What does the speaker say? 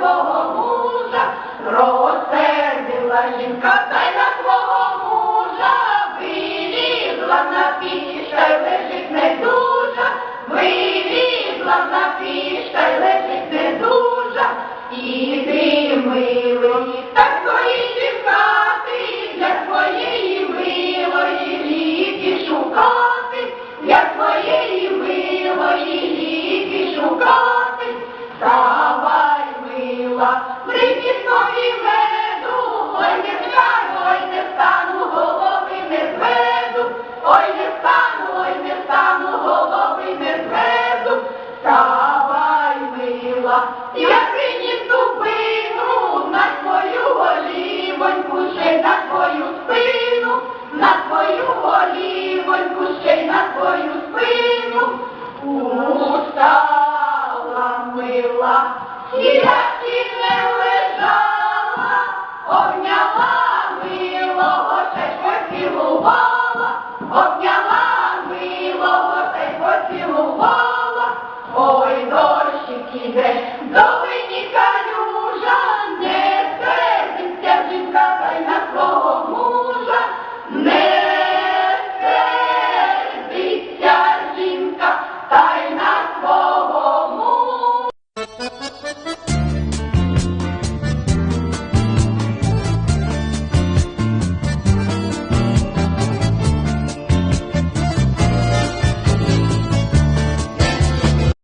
свого мужа, розсердила жінка та й на свого мужа, вилізла на піща й лежить не дуже, вилізла на піща й лежить не і ти милий, мила, приніс собі меду, ой, не лежала, обняла милого, та й поцілувала, обняла милого, та й.